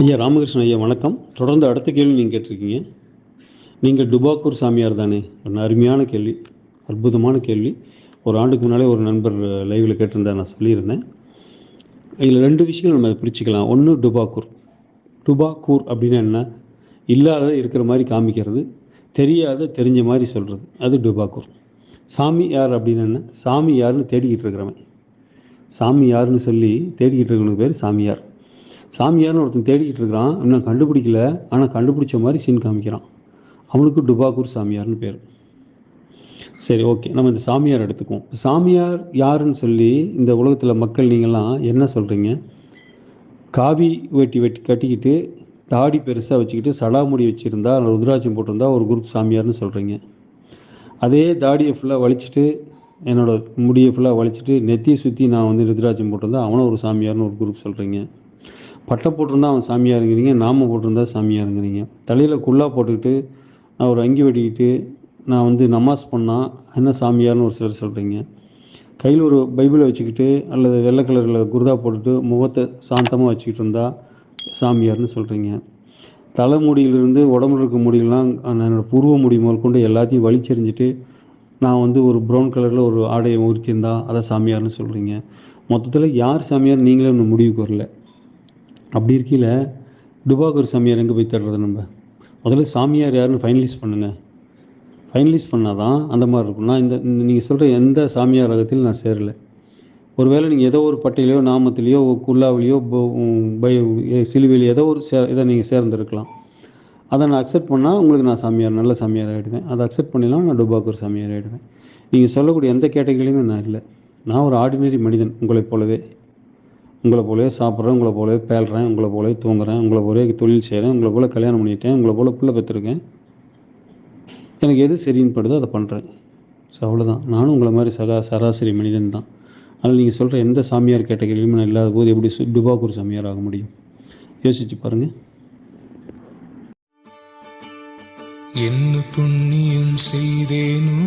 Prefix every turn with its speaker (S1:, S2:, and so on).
S1: ஐயா ராமகிருஷ்ணன் ஐயா வணக்கம். தொடர்ந்து அடுத்த கேள்வி நீங்கள் கேட்டிருக்கீங்க. நீங்கள் டுபாக்கூர் சாமியார் தானே? ஒரு அருமையான கேள்வி அற்புதமான கேள்வி. ஒரு ஆண்டுக்கு முன்னாலே ஒரு நண்பர் லைவில் கேட்டிருந்தா நான் சொல்லியிருந்தேன். இதில் ரெண்டு விஷயங்கள் நம்ம அதை பிரிச்சுக்கலாம். ஒன்று டுபாக்கூர். டுபாக்கூர் அப்படின்னா என்ன? இல்லாத இருக்கிற மாதிரி காமிக்கிறது தெரியாத தெரிஞ்ச மாதிரி சொல்கிறது அது டுபாக்கூர். சாமி யார் அப்படின்னு என்ன? சாமி யாருன்னு தேடிக்கிட்டு இருக்கிறவன். சாமி யாருன்னு சொல்லி தேடிக்கிட்டு இருக்கிறவனுக்கு பேர் சாமியார். சாமியார்னு ஒருத்தன் தேடிக்கிட்டு இருக்கிறான். இன்னும் கண்டுபிடிக்கல. ஆனால் கண்டுபிடிச்ச மாதிரி சீன் காமிக்கிறான். அவனுக்கு டுபாக்கூர் சாமியார்னு பேர். சரி ஓகே நம்ம இந்த சாமியார் எடுத்துக்குவோம். சாமியார் யாருன்னு சொல்லி இந்த உலகத்தில் மக்கள் நீங்கள்லாம் என்ன சொல்கிறீங்க காவி வெட்டி வெட்டி கட்டிக்கிட்டு தாடி பெருசாக வச்சுக்கிட்டு சடாமுடி வச்சுருந்தா ருத்ராட்சம் போட்டிருந்தா ஒரு குரூப் சாமியார்னு சொல்கிறீங்க அதே தாடியை ஃபுல்லாக வலிச்சுட்டு என்னோட முடியை ஃபுல்லாக வலிச்சுட்டு நெத்தியை சுற்றி நான் வந்து ருத்ராட்சம் போட்டிருந்தா அவனும் ஒரு சாமியார்னு ஒரு குரூப் சொல்கிறீங்க பட்டை போட்டிருந்தா அவன் சாமியாருங்கிறீங்க நாம போட்டிருந்தா சாமியாருங்கிறீங்க தலையில் குல்லா போட்டுக்கிட்டு நான் ஒரு அங்கி வெட்டிக்கிட்டு நான் வந்து நமாஸ் பண்ணால் என்ன சாமியார்னு ஒரு சிலர் சொல்கிறீங்க கையில் ஒரு பைபிளை வச்சுக்கிட்டு அல்லது வெள்ளை கலரில் குருதா போட்டுட்டு முகத்தை சாந்தமாக வச்சுக்கிட்டு இருந்தா சாமியார்னு சொல்கிறீங்க தலைமுடியிலிருந்து உடம்புல இருக்க முடியெல்லாம் என்னோடய பூர்வ முடி முதல் கொண்டு எல்லாத்தையும் வலிச்செறிஞ்சிட்டு நான் வந்து ஒரு ப்ரௌன் கலரில் ஒரு ஆடையை உடுத்தியிருந்தா அதை சாமியார்னு சொல்கிறீங்க மொத்தத்தில் யார் சாமியார் நீங்களே ஒன்று முடிவுக்கு வரல. அப்படி இருக்கையில் துபாகர் சாமியார் எங்கே போய் தேடுறது நம்ம? முதல்ல சாமியார் யாருன்னு ஃபைனலைஸ் பண்ணுங்கள் ஃபைனலைஸ் பண்ணால் தான் அந்த மாதிரி இருக்கும். நான் இந்த நீங்கள் சொல்கிற எந்த சாமியார் ரகத்திலும் நான் சேரலை. ஒருவேளை நீங்கள் ஏதோ ஒரு பட்டையிலையோ நாமத்திலேயோ குல்லாவிலையோ பை சிலுவையிலையோ ஏதோ ஒரு சே இதை நீங்கள் சேர்ந்துருக்கலாம். அதை நான் அக்செப்ட் பண்ணால் உங்களுக்கு நான் சாமியார் நல்ல சாமியார் ஆகிடுவேன் அதை அக்செப்ட் பண்ணிடலாம் நான் டுபாக்கூர் சாமியார் ஆகிடுவேன் நீங்கள் சொல்லக்கூடிய எந்த கேட்டகரியிலுமே நான் இல்லை. நான் ஒரு ஆர்டினரி மனிதன் உங்களைப் போலவே. உங்களை போலவே சாப்பிட்றேன் உங்களை போலவே பேழ்கிறேன் உங்களை போலவே தூங்குறேன் உங்களை போலவே தொழில் செய்கிறேன் உங்களை போல கல்யாணம் பண்ணிட்டேன் உங்களை போல பிள்ளை பெற்றிருக்கேன். எனக்கு எது சரின்னு படுதோ அதை பண்ணுறேன் ஸோ அவ்வளோதான் நானும் உங்களை மாதிரி சகா சராசரி மனிதன் தான். அதில் நீங்கள் சொல்கிற எந்த சாமியார் கேட்டகரியிலுமே நான் இல்லாத போது எப்படி டுபாக்கூர் சாமியார் ஆக முடியும்? யோசிச்சு பாருங்கள்
S2: என்ன புண்ணியம் செய்தேனோ